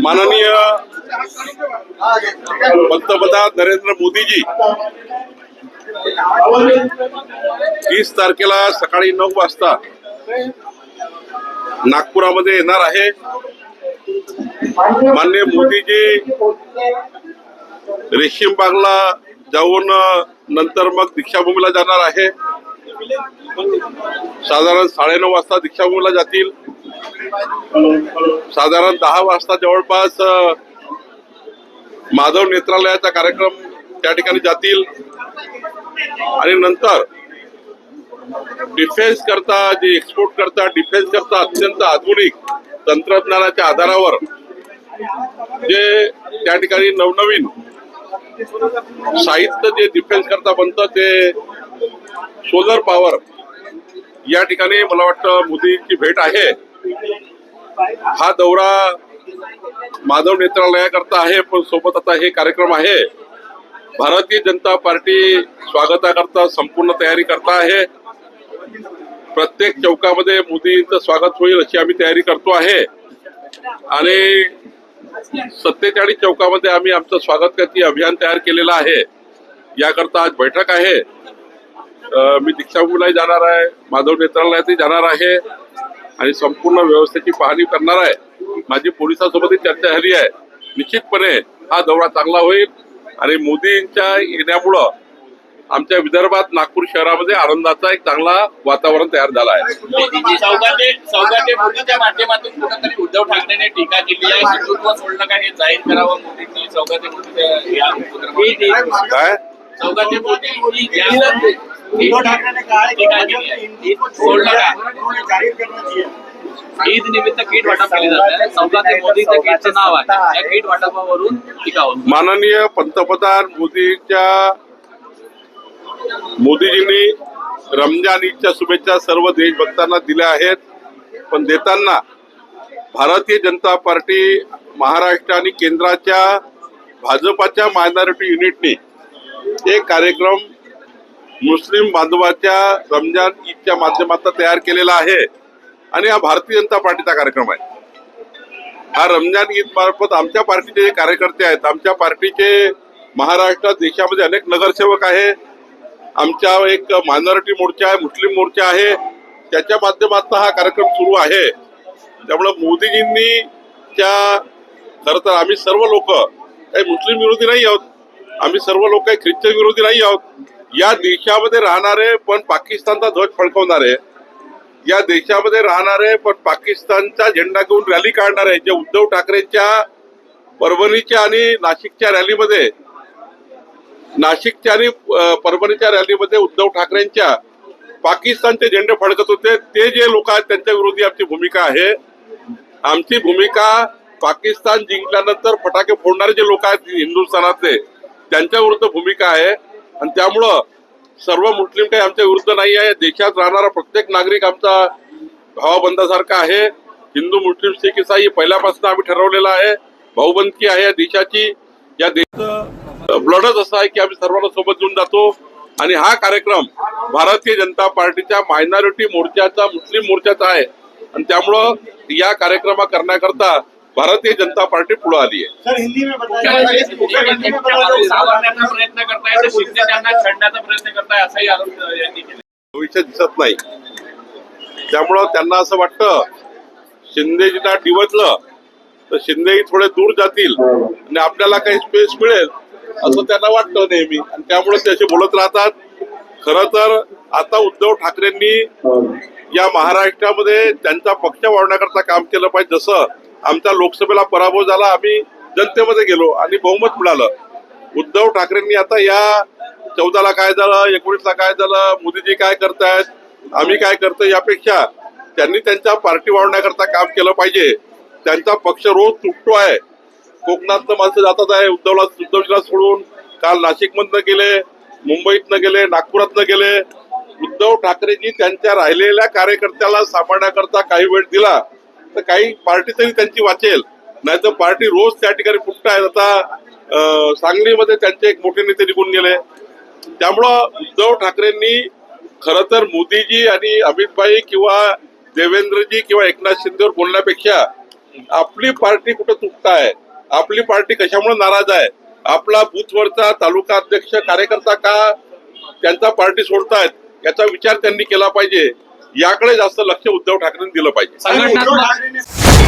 माननीय पंतप्रधान नरेंद्र मोदीजी तीस तारखेला सकाळी नऊ वाजता नागपुरामध्ये येणार आहे. माननीय मोदीजी रेशीम बागला जाऊन नंतर मग दीक्षाभूमीला जाणार आहे. साधारण साडेनऊ वाजता दीक्षाभूमीला जातील. साधारण दहा वाजता जवळपास माधव नेत्रालयाचा कार्यक्रम त्या ठिकाणी जातील. आणि नंतर डिफेन्स करता जे एक्सपोर्ट करता डिफेन्स करता अत्यंत आधुनिक तंत्रज्ञानाच्या आधारावर जे त्या ठिकाणी नवनवीन साहित्य जे डिफेन्स करता बनतं ते सोलर पॉवर. या ठिकाणी मला वाटतं मोदींची भेट आहे. हा दौरा माधव नेत्रालयाकरता आहे पण सोबत आता हे कार्यक्रम आहे. भारतीय जनता पार्टी स्वागताकरता संपूर्ण तयारी करता आहे. प्रत्येक चौकामध्ये मोदींचं स्वागत होईल अशी आम्ही तयारी करतो आहे. आणि सत्तेचाळीस चौकामध्ये आम्ही आमचं स्वागत करती अभियान तयार केलेलं आहे. याकरता आज बैठक आहे. मी दीक्षाभूमीलाही जाणार आहे माधव नेत्रालयातही जाणार आहे आणि संपूर्ण व्यवस्थेची पाहणी करणार आहे. माझी पोलिसांसोबतही चर्चा झाली आहे. निश्चितपणे हा दौरा चांगला होईल आणि मोदींच्या येण्यामुळं आमच्या विदर्भात नागपूर शहरामध्ये आनंदाचा एक चांगला वातावरण तयार झाला आहे. माध्यमातून कुठेतरी उद्धव ठाकरेने टीका केली आहे हिंदुत्व सोडलं का हे जाहीर करावं मोदींनी या उपक्रमात. काय? चौघाटे मोदी ईद सोडलं का जाहीर करना चाहिए। ईद निमित्त किट वाटप केले जात आहे चौघाटे मोदीचं किटचं नाव आहे. या किट वाटपावरून टीका होती माननीय पंतप्रधान मोदींच्या मोदीजींनी रमजान ईदच्या शुभेच्छा सर्व देशभक्तांना दिल्या आहेत. पण देताना भारतीय जनता पार्टी महाराष्ट्र आणि केंद्राच्या भाजपाच्या मायनॉरिटी युनिटनी एक कार्यक्रम मुस्लिम बांधवाच्या रमजान ईदच्या माध्यमातून तयार केलेला आहे. आणि हा भारतीय जनता पार्टीचा कार्यक्रम आहे. हा रमजान ईद मार्फत आमच्या पार्टीचे जे कार्यकर्ते आहेत आमच्या पार्टीचे महाराष्ट्रात देशामध्ये अनेक नगरसेवक आहे. आमच्या एक मायनॉरिटी मोर्चा आहे मुस्लिम मोर्चा आहे. त्याच्या माध्यमातून हा कार्यक्रम सुरू आहे. त्यामुळं मोदीजींनी त्या खरं तर आम्ही सर्व लोक काही मुस्लिम विरोधी नाही आहोत. आम्ही सर्व लोक काही ख्रिश्चन विरोधी नाही आहोत. या देशामध्ये राहणारे पण पाकिस्तानचा ध्वज फडकवणारे. या देशामध्ये राहणारे पण पाकिस्तानचा झेंडा घेऊन रॅली काढणारे जे उद्धव ठाकरेंच्या परभणीच्या आणि नाशिकच्या रॅलीमध्ये नाशिकच्या आणि परभणीच्या रॅलीमध्ये उद्धव ठाकरेंच्या पाकिस्तानचे झेंडे फडकत होते. ते जे लोक आहेत त्यांच्या विरोधी आमची भूमिका आहे. आमची भूमिका पाकिस्तान जिंकल्यानंतर फटाके फोडणारे जे लोक आहेत हिंदुस्थानातले त्यांच्या विरुद्ध भूमिका आहे. आणि त्यामुळं सर्व मुस्लिम काही आमच्या विरुद्ध नाही आहे. देशात राहणारा प्रत्येक नागरिक आमचा भावबंधासारखा आहे. हिंदू मुस्लिम सिख इसाई पहिल्यापासून आम्ही ठरवलेला आहे. भाऊबंदकी आहे. या देशाची या देशाचं ब्लडच असं आहे की आम्ही सर्वांना सोबत घेऊन जातो. आणि हा कार्यक्रम भारतीय जनता पार्टीच्या मायनॉरिटी मोर्चाचा मुस्लिम मोर्चाचा आहे. आणि त्यामुळं या कार्यक्रमा करण्याकरता भारतीय जनता पार्टी पुढे आली आहे. सर हिंदी में बताइए। हिंदी में बताइए। सावरण्याचा प्रयत्न करताय तर शिंदे त्यांना छडण्याचा प्रयत्न करताय असाही आरोप यांनी केला भविष्य दिसत नाही. त्यामुळं त्यांना असं वाटतं शिंदेजीला डिवचलं तर शिंदे थोडे दूर जातील आणि आपल्याला काही स्पेस मिळेल असं त्यांना वाटतं नेहमी. आणि त्यामुळे ते असे बोलत राहतात. खरं तर आता उद्धव ठाकरेंनी या महाराष्ट्रामध्ये त्यांचा पक्ष वाढवण्याकरता काम केलं पाहिजे जसं आमच्या लोकसभेला पराभव झाला आम्ही जनतेमध्ये गेलो आणि बहुमत मिळालं. उद्धव ठाकरेंनी आता या चौदाला काय झालं एकोणीसला काय झालं मोदीजी काय करतायत आम्ही काय करतो यापेक्षा त्यांनी त्यांच्या पार्टी वाढवण्याकरता काम केलं पाहिजे. त्यांचा पक्ष रोज तुटतो आहे. कोकणातनं माणसं जातात आहे उद्धवला उद्धवजीला सोडून काल नाशिकमधनं गेले मुंबईतनं गेले नागपुरातनं गेले. उद्धव ठाकरेंनी त्यांच्या राहिलेल्या कार्यकर्त्याला सांभाळण्याकरता काही वेळ दिला. तर काही पार्टी तरी त्यांची वाचेल. नाही तर पार्टी रोज त्या ठिकाणी फुटत आहेत आता सांगलीमध्ये त्यांचे एक मोठे नेते निघून गेले. त्यामुळं उद्धव ठाकरेंनी खरं तर मोदीजी आणि अमितभाई किंवा देवेंद्रजी किंवा एकनाथ शिंदेवर बोलण्यापेक्षा आपली पार्टी कुठं आहे आपली पार्टी कशामुळे नाराज आहे आपला बूथवरचा तालुका अध्यक्ष कार्यकर्ता का त्यांचा पार्टी सोडतायत याचा विचार त्यांनी केला पाहिजे. याकडे जास्त लक्ष उद्धव ठाकरेंनी दिलं पाहिजे.